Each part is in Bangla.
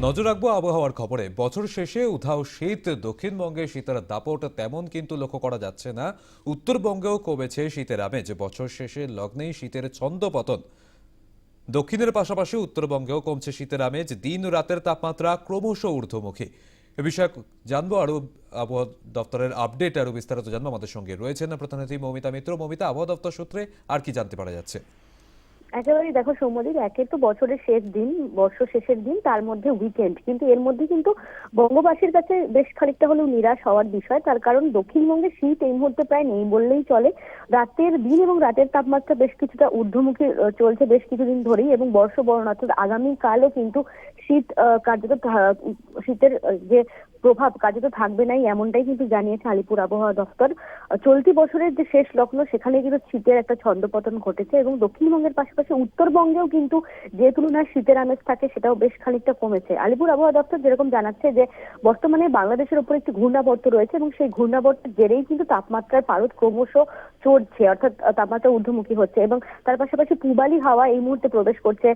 নজর রাখব আবহাওয়ার খবরে। বছর শেষে উধাও শীত। দক্ষিণবঙ্গে শীতের দাপট তেমন কিন্তু লক্ষ্য করা যাচ্ছে না। উত্তরবঙ্গেও কমেছে শীতের আমেজ। বছর শেষে লগ্নেই শীতের ছন্দপতন দক্ষিণের পাশাপাশি উত্তরবঙ্গেও কমছে শীতের আমেজ। দিন রাতের তাপমাত্রা ক্রমশ ঊর্ধ্বমুখী। এ বিষয়ে জানব আরও আবহাওয়া দপ্তরের আপডেট। আরও বিস্তারিত জানব আমাদের সঙ্গে। রয়েছেন প্রতিনিধি মমিতা মিত্র। মমিতা, আবহাওয়া দপ্তর সূত্রে আর কি জানতে পারা যাচ্ছে? একেবারেই দেখো সৌম্যদীপ একে তো বছরের শেষ দিন, বর্ষ শেষের দিন, তার মধ্যে উইকেন্ড কিন্তু এর মধ্যে কিন্তু বঙ্গবাসীর কাছে বেশ খানিকটা হলেও নিরাশ হওয়ার বিষয়। তার কারণ দক্ষিণবঙ্গে শীত এই মুহূর্তে প্রায় নেই বললেই চলে। রাতের দিন এবং রাতের তাপমাত্রা বেশ কিছুটা ঊর্ধ্বমুখী চলছে বেশ কিছুদিন ধরেই এবং বর্ষবরণ অর্থাৎ আগামীকালও কিন্তু শীত কার্যত শীতের যে প্রভাব কার্যত থাকবে নাই এমনটাই কিন্তু জানিয়েছে আলিপুর আবহাওয়া দফতর চলতি বছরের যে শেষ লগ্ন, সেখানে কিন্তু শীতের একটা ছন্দপতন ঘটেছে এবং দক্ষিণবঙ্গের পাশাপাশি উত্তরবঙ্গেও কিন্তু যে তুলনায় শীতের আমেজ থাকে সেটাও বেশ খানিকটা কমেছে। আলিপুর আবহাওয়া দপ্তর যেরকম জানাচ্ছে যে বর্তমানে বাংলাদেশের উপর একটি ঘূর্ণাবর্ত রয়েছে এবং সেই ঘূর্ণাবর্তের জেরেই কিন্তু তাপমাত্রার পারদ ক্রমশ চড়ছে, অর্থাৎ তাপমাত্রা ঊর্ধ্বমুখী হচ্ছে এবং তার পাশাপাশি পূবালি হাওয়া এই মুহূর্তে প্রবেশ করছে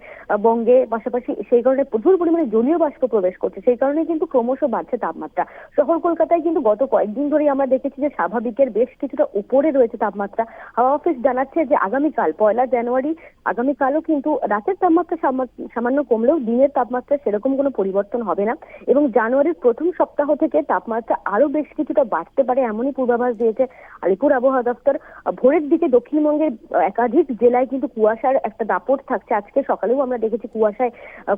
বঙ্গে, পাশাপাশি সেই কারণে প্রচুর পরিমাণে জলীয় বাষ্প প্রবেশ করছে, সেই কারণে কিন্তু ক্রমশ বাড়ছে তাপমাত্রা। শহর কলকাতায় কিন্তু গত কয়েকদিন ধরেই আমরা দেখেছি যে স্বাভাবিকের বেশ কিছুটা উপরে রয়েছে তাপমাত্রা। হাওয়া অফিস জানাচ্ছে যে আগামীকাল, পয়লা জানুয়ারি আগামীকালও কিন্তু রাতের তাপমাত্রা সামান্য কমলেও দিনের তাপমাত্রা সেরকম কোনো পরিবর্তন হবে না। এবং জানুয়ারির প্রথম সপ্তাহ থেকে তাপমাত্রা আরও বেশ কিছুটা বাড়তে পারে এমনই পূর্বাভাস দিয়েছে আলিপুর আবহাওয়া দপ্তর ভোরের দিকে দক্ষিণবঙ্গের একাধিক জেলায় কিন্তু কুয়াশার একটা দাপট থাকছে। আজকে সকালেও আমরা দেখেছি কুয়াশায়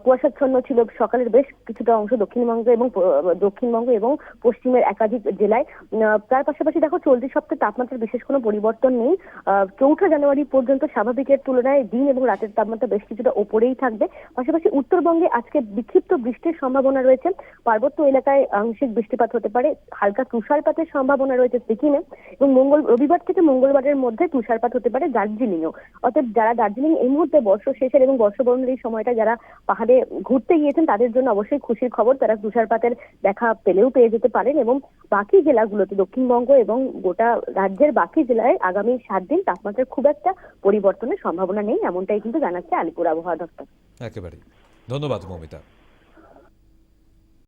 কুয়াশাচ্ছন্ন ছিল সকালের বেশ কিছুটা অংশ দক্ষিণবঙ্গ এবং দক্ষিণবঙ্গ এবং পশ্চিমের একাধিক জেলায়। তার পাশাপাশি দেখো চলতি সপ্তাহে তাপমাত্রার বিশেষ কোনো পরিবর্তন নেই। চৌঠা জানুয়ারি পর্যন্ত স্বাভাবিকের তুলনায় দিন এবং রাতের তাপমাত্রা বেশ কিছুটা ওপরেই থাকবে। পাশাপাশি উত্তরবঙ্গে আজকে বিক্ষিপ্ত বৃষ্টির সম্ভাবনা রয়েছে। পার্বত্য এলাকায় আংশিক বৃষ্টিপাত হতে পারে। হালকা তুষারপাতের সম্ভাবনা রয়েছে সিকিমে এবং মঙ্গল, রবিবার থেকে মঙ্গলবারের মধ্যে তুষারপাত হতে পারে দার্জিলিংয়েও। অতএব যারা দার্জিলিং এই মুহূর্তে বর্ষ শেষের এবং বর্ষবরণের এই সময়টা যারা পাহাড়ে ঘুরতে গিয়েছেন, তাদের জন্য অবশ্যই খুশির খবর, তারা তুষারপাতের দেখা পেলেও পেয়ে যেতে পারেন এবং বাকি জেলাগুলোতে দক্ষিণবঙ্গ এবং গোটা রাজ্যের বাকি জেলায় আগামী সাত দিন তাপমাত্রার খুব একটা পরিবর্তনের সম্ভাবনা নেই। এমনটাই কিন্তু জানাচ্ছে আলিপুর আবহাওয়া দপ্তর। একেবারে ধন্যবাদ মমিতা।